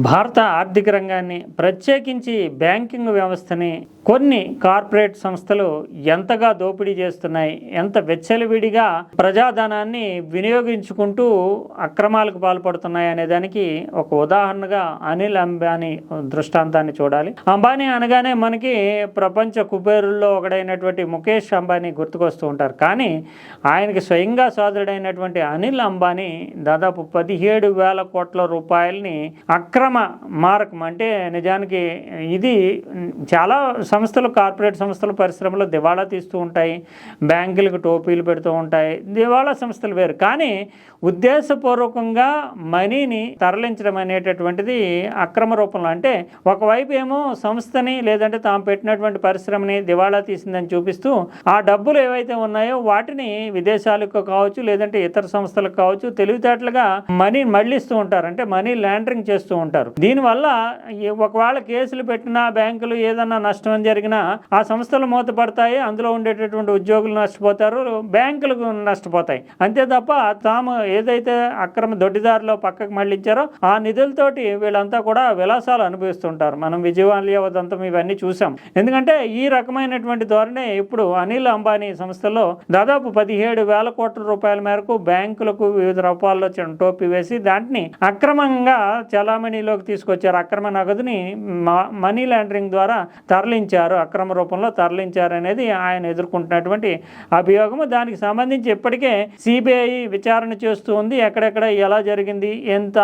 భారత ఆర్థిక రంగాన్ని ప్రత్యేకించి బ్యాంకింగ్ వ్యవస్థని కొన్ని కార్పొరేట్ సంస్థలు ఎంతగా దోపిడీ చేస్తున్నాయి ఎంత వెచ్చలివిడిగా ప్రజాధనాన్ని వినియోగించుకుంటూ అక్రమాలకు పాల్పడుతున్నాయి అనే దానికి ఒక ఉదాహరణగా అనిల్ అంబానీ దృష్టాంతాన్ని చూడాలి. అంబానీ అనగానే మనకి ప్రపంచ కుబేరుల్లో ఒకడైనటువంటి ముఖేష్ అంబానీ గుర్తుకొస్తూ ఉంటారు. కానీ ఆయనకి స్వయంగా సోదరుడైనటువంటి అనిల్ అంబానీ దాదాపు పదిహేడు వేల కోట్ల రూపాయలని అక్రమ మారకం అంటే నిజానికి ఇది చాలా సంస్థలు కార్పొరేట్ సంస్థలు పరిశ్రమలు దివాళా తీస్తూ ఉంటాయి. బ్యాంకులకు టోపీలు పెడుతూ ఉంటాయి. దివాళా సంస్థలు వేరు. కానీ ఉద్దేశపూర్వకంగా మనీని తరలించడం అనేటటువంటిది అక్రమ రూపంలో. అంటే ఒకవైపు ఏమో సంస్థని లేదంటే తాము పెట్టినటువంటి పరిశ్రమని దివాళా తీసిందని చూపిస్తూ ఆ డబ్బులు ఏవైతే ఉన్నాయో వాటిని విదేశాలకు కావచ్చు లేదంటే ఇతర సంస్థలకు కావచ్చు తెలివితేటలుగా మనీ మళ్ళిస్తూ ఉంటారు. అంటే మనీ ల్యాండరింగ్ చేస్తూ ఉంటారు. దీనివల్ల ఒకవేళ కేసులు పెట్టినా బ్యాంకులు ఏదన్నా నష్టం జరిగినా ఆ సంస్థలు మూతపడతాయి అందులో ఉండేటటువంటి ఉద్యోగులు నష్టపోతారు బ్యాంకులకు నష్టపోతాయి. అంతే తప్ప తాము ఏదైతే అక్రమ దొడ్డిదారిలో పక్కకు మళ్ళించారో ఆ నిధులతోటి వీళ్ళంతా కూడా విలాసాలు అనుభవిస్తుంటారు. మనం విజయవాడ ఉదంతం ఇవన్నీ చూసాం. ఎందుకంటే ఈ రకమైనటువంటి ధోరణి ఇప్పుడు అనిల్ అంబానీ సంస్థలో దాదాపు పదిహేడు వేల కోట్ల రూపాయల మేరకు బ్యాంకులకు వివిధ రూపాల్లో టోపీ వేసి దాంట్ని అక్రమంగా చలామణిలోకి తీసుకొచ్చారు. అక్రమ నగదుని మనీ లాండరింగ్ ద్వారా తరలించారు. అక్రమ రూపంలో తరలించారు అనేది ఆయన ఎదుర్కొంటున్నటువంటి అభియోగము. దానికి సంబంధించి ఇప్పటికే సిబిఐ విచారణ చేస్తూ ఉంది. ఎక్కడెక్కడ ఎలా జరిగింది ఎంత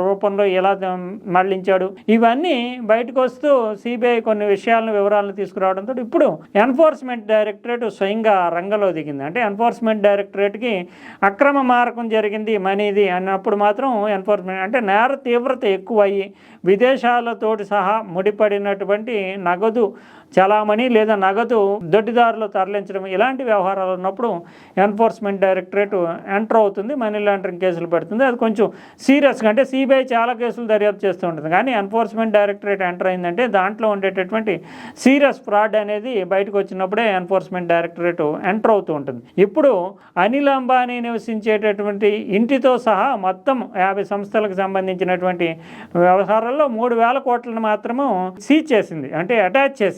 రూపంలో ఎలా మళ్ళించాడు ఇవన్నీ బయటకు వస్తూ సిబిఐ కొన్ని విషయాలను వివరాలను తీసుకురావడంతో ఇప్పుడు ఎన్ఫోర్స్మెంట్ డైరెక్టరేట్ స్వయంగా రంగంలో దిగింది. అంటే ఎన్ఫోర్స్మెంట్ డైరెక్టరేట్కి అక్రమ మారకం జరిగింది మనీది అన్నప్పుడు మాత్రం ఎన్ఫోర్స్మెంట్ అంటే నేర తీవ్రత ఎక్కువయ్యి విదేశాలతోటి సహా ముడిపడినటువంటి నగదు చలామణి లేదా నగదు దొడ్డిదారులు తరలించడం ఇలాంటి వ్యవహారాలు ఉన్నప్పుడు ఎన్ఫోర్స్మెంట్ డైరెక్టరేట్ ఎంటర్ అవుతుంది మనీ లాండరింగ్ కేసులు పెడుతుంది. అది కొంచెం సీరియస్గా అంటే సిబిఐ చాలా కేసులు దర్యాప్తు చేస్తూ ఉంటుంది. కానీ ఎన్ఫోర్స్మెంట్ డైరెక్టరేట్ ఎంటర్ అయిందంటే దాంట్లో ఉండేటటువంటి సీరియస్ ఫ్రాడ్ అనేది బయటకు వచ్చినప్పుడే ఎన్ఫోర్స్మెంట్ డైరెక్టరేట్ ఎంటర్ అవుతూ ఉంటుంది. ఇప్పుడు అనిల్ అంబానీ నివసించేటటువంటి ఇంటితో సహా మొత్తం యాభై సంస్థలకు సంబంధించినటువంటి వ్యవహారాల్లో మూడు వేల కోట్లను మాత్రము సీజ్ చేసింది. అంటే అటాచ్ చేసింది.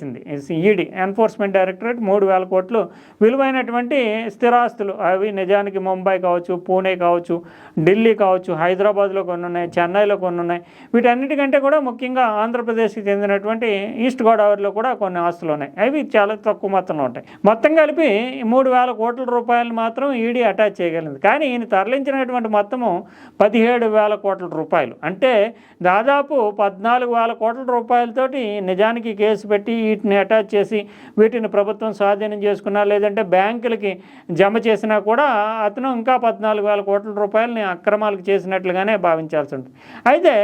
ఈడీ ఎన్ఫోర్స్మెంట్ డైరెక్టరేట్ మూడు వేల కోట్లు. విలువైనటువంటి స్థిరాస్తులు అవి నిజానికి ముంబై కావచ్చు పూణే కావచ్చు ఢిల్లీ కావచ్చు హైదరాబాద్లో కొన్ని ఉన్నాయి చెన్నైలో కొన్ని ఉన్నాయి. వీటన్నిటికంటే కూడా ముఖ్యంగా ఆంధ్రప్రదేశ్కి చెందినటువంటి ఈస్ట్ గోదావరిలో కూడా కొన్ని ఆస్తులు ఉన్నాయి. అవి చాలా తక్కువ మొత్తంలో ఉంటాయి. మొత్తం కలిపి మూడు వేల కోట్ల రూపాయలు మాత్రం ఈడీ అటాచ్ చేయగలిగింది. కానీ ఈయన తరలించినటువంటి మొత్తము పదిహేడు వేల కోట్ల రూపాయలు. అంటే దాదాపు పద్నాలుగు వేల కోట్ల రూపాయలతోటి నిజానికి కేసు పెట్టి వీటిని అటాచ్ చేసి వీటిని ప్రభుత్వం స్వాధీనం చేసుకున్నా లేదంటే బ్యాంకులకి జమ చేసినా కూడా అతను ఇంకా పద్నాలుగు వేల కోట్ల రూపాయలని అక్రమాలకు చేసినట్లుగానే భావించాల్సి ఉంటుంది. అయితే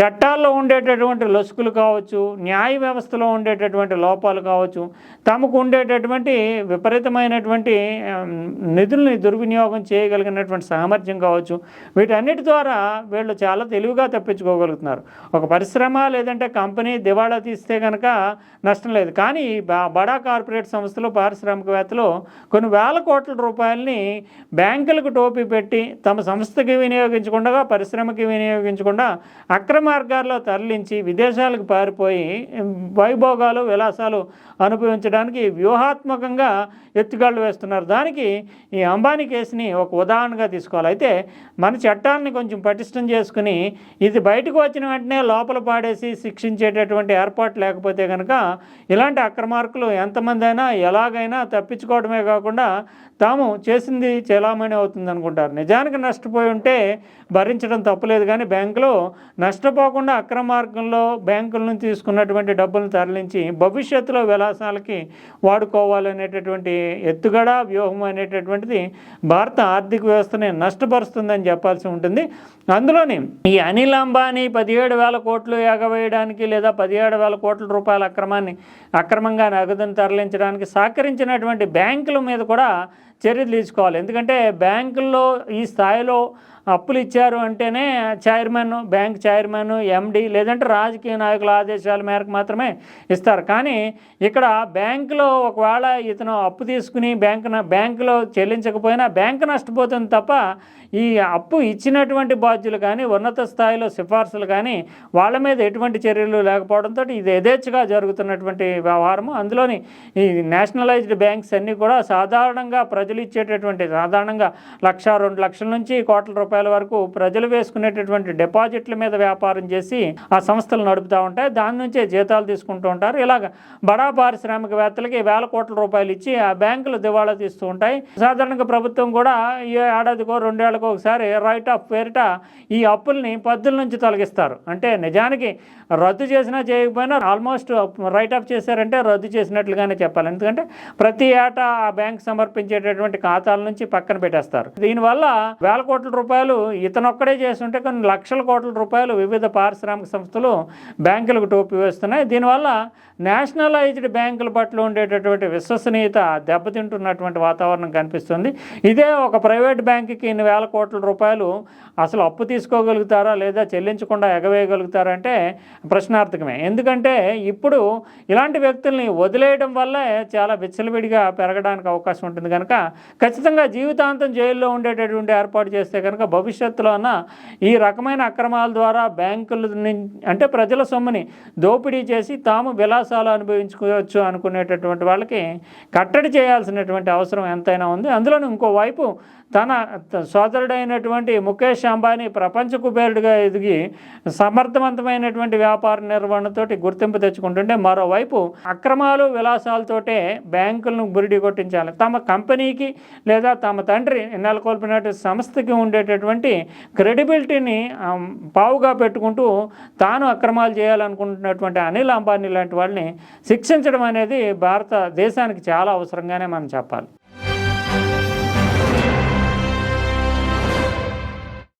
చట్టాల్లో ఉండేటటువంటి లొసుకులు కావచ్చు న్యాయ వ్యవస్థలో ఉండేటటువంటి లోపాలు కావచ్చు తమకు ఉండేటటువంటి విపరీతమైనటువంటి నిధుల్ని దుర్వినియోగం చేయగలిగినటువంటి సామర్థ్యం కావచ్చు వీటన్నిటి ద్వారా వీళ్ళు చాలా తెలివిగా తప్పించుకోగలుగుతున్నారు. ఒక పరిశ్రమ లేదంటే కంపెనీ దివాళా తీస్తే కనుక నష్టం లేదు. కానీ బా- బడా కార్పొరేట్ సంస్థలు పారిశ్రామికవేత్తలు కొన్ని వేల కోట్ల రూపాయలని బ్యాంకులకు టోపీ పెట్టి తమ సంస్థకి వినియోగించకుండా పరిశ్రమకి వినియోగించకుండా అక్రమ మార్గాల్లో తరలించి విదేశాలకు పారిపోయి వైభోగాలు విలాసాలు అనుభవించడానికి వ్యూహాత్మకంగా ఎత్తుగాళ్ళు వేస్తున్నారు. దానికి ఈ అంబానీ కేసుని ఒక ఉదాహరణగా తీసుకోవాలి. అయితే మన చట్టాన్ని కొంచెం పటిష్టం చేసుకుని ఇది బయటకు వచ్చిన వెంటనే లోపల పాడేసి శిక్షించేటటువంటి ఏర్పాటు లేకపోతే కనుక ఇలాంటి అక్రమార్కులు ఎంతమంది అయినా ఎలాగైనా తప్పించుకోవడమే కాకుండా తాము చేసింది చెలామణి అవుతుంది అనుకుంటారు నిజానికి నష్టపోయి ఉంటే భరించడం తప్పులేదు కానీ బ్యాంకులో నష్టపోకుండా అక్రమ మార్గంలో బ్యాంకుల నుంచి తీసుకున్నటువంటి డబ్బులను తరలించి భవిష్యత్తులో విలాసాలకి వాడుకోవాలనేటటువంటి ఎత్తుగడ వ్యూహం అనేటటువంటిది భారత ఆర్థిక వ్యవస్థని నష్టపరుస్తుందని చెప్పాల్సి ఉంటుంది. అందులోని ఈ అనిల్ అంబానీ పదిహేడు వేల కోట్లు ఎగవేయడానికి లేదా పదిహేడు వేల కోట్ల రూపాయల అక్రమాన్ని ధనాన్ని అక్రమంగా నగదును తరలించడానికి సహకరించినటువంటి బ్యాంకుల మీద కూడా చర్యలు తీసుకోవాలి. ఎందుకంటే బ్యాంకుల్లో ఈ స్థాయిలో అప్పులు ఇచ్చారు అంటేనే చైర్మన్ బ్యాంక్ చైర్మన్ ఎండి లేదంటే రాజకీయ నాయకుల ఆదేశాల మేరకు మాత్రమే ఇస్తారు. కానీ ఇక్కడ బ్యాంకులో ఒకవేళ ఇతను అప్పు తీసుకుని బ్యాంకు బ్యాంకులో చెల్లించకపోయినా బ్యాంకు నష్టపోతుంది తప్ప ఈ అప్పు ఇచ్చినటువంటి బాధ్యులు కానీ ఉన్నత స్థాయిలో సిఫార్సులు కానీ వాళ్ళ మీద ఎటువంటి చర్యలు లేకపోవడంతో ఇది యథేచ్ఛగా జరుగుతున్నటువంటి వ్యవహారము. అందులోని ఈ నేషనలైజ్డ్ బ్యాంక్స్ అన్నీ కూడా సాధారణంగా ప్రజలు ఇచ్చేటటువంటి సాధారణంగా లక్ష రెండు లక్షల నుంచి కోట్ల రూపాయలు రూపాయల వరకు ప్రజలు వేసుకునేటటువంటి డిపాజిట్ల మీద వ్యాపారం చేసి ఆ సంస్థలు నడుపుతూ ఉంటాయి. దాని నుంచే జీతాలు తీసుకుంటూ ఉంటారు. ఇలాగ బడా పారిశ్రామికవేత్తలకి వేల కోట్ల రూపాయలు ఇచ్చి ఆ బ్యాంకులు దివాళా తీస్తూ ఉంటాయి. సాధారణంగా ప్రభుత్వం కూడా ఈ ఏడాదికో రెండేళ్ళకో ఒకసారి రైట్ ఆఫ్ పేరిట ఈ అప్పుల్ని పద్దుల నుంచి తొలగిస్తారు. అంటే నిజానికి రద్దు చేసినా చేయకపోయినా ఆల్మోస్ట్ రైట్ ఆఫ్ చేశారంటే రద్దు చేసినట్లుగానే చెప్పాలి. ఎందుకంటే ప్రతి ఏటా ఆ బ్యాంక్ సమర్పించేటటువంటి ఖాతాల నుంచి పక్కన పెట్టేస్తారు. దీనివల్ల వేల కోట్ల రూపాయలు ఇతనొక్కడే చేస్తుంటే కొన్ని లక్షల కోట్ల రూపాయలు వివిధ పారిశ్రామిక సంస్థలు బ్యాంకులకు టోపి వేస్తున్నాయి. దీనివల్ల నేషనలైజ్డ్ బ్యాంకుల పట్ల ఉండేటటువంటి విశ్వసనీయత దెబ్బతింటున్నటువంటి వాతావరణం కనిపిస్తుంది. ఇదే ఒక ప్రైవేట్ బ్యాంకుకి ఇన్ని వేల కోట్ల రూపాయలు అసలు అప్పు తీసుకోగలుగుతారా లేదా చెల్లించకుండా ఎగవేయగలుగుతారా అంటే ప్రశ్నార్థకమే. ఎందుకంటే ఇప్పుడు ఇలాంటి వ్యక్తుల్ని వదిలేయడం వల్లే చాలా విచ్చలవిడిగా పెరగడానికి అవకాశం ఉంటుంది కనుక ఖచ్చితంగా జీవితాంతం జైల్లో ఉండేటటువంటి ఏర్పాటు చేస్తే కనుక భవిష్యత్తులోన ఈ రకమైన అక్రమాల ద్వారా బ్యాంకుల అంటే ప్రజల సొమ్ముని దోపిడీ చేసి తాము విలాసాలు అనుభవించుకోవచ్చు అనుకునేటటువంటి వాళ్ళకి కట్టడి చేయాల్సినటువంటి అవసరం ఎంతైనా ఉంది. అందులోని ఇంకోవైపు తన సోదరుడైనటువంటి ముఖేష్ అంబానీ ప్రపంచ కుబేరుడిగా ఎదిగి సమర్థవంతమైనటువంటి వ్యాపార నిర్వహణతోటి గుర్తింపు తెచ్చుకుంటుంటే మరోవైపు అక్రమాలు విలాసాలతోటే బ్యాంకులను బురిడి కొట్టించాలి. తమ కంపెనీకి లేదా తమ తండ్రి నెలకొల్పినటువంటి సంస్థకి ఉండేటటువంటి క్రెడిబిలిటీని పావుగా పెట్టుకుంటూ తాను అక్రమాలు చేయాలనుకుంటున్నటువంటి అనిల్ అంబానీ లాంటి వాళ్ళని శిక్షించడం అనేది భారతదేశానికి చాలా అవసరంగానే మనం చెప్పాలి.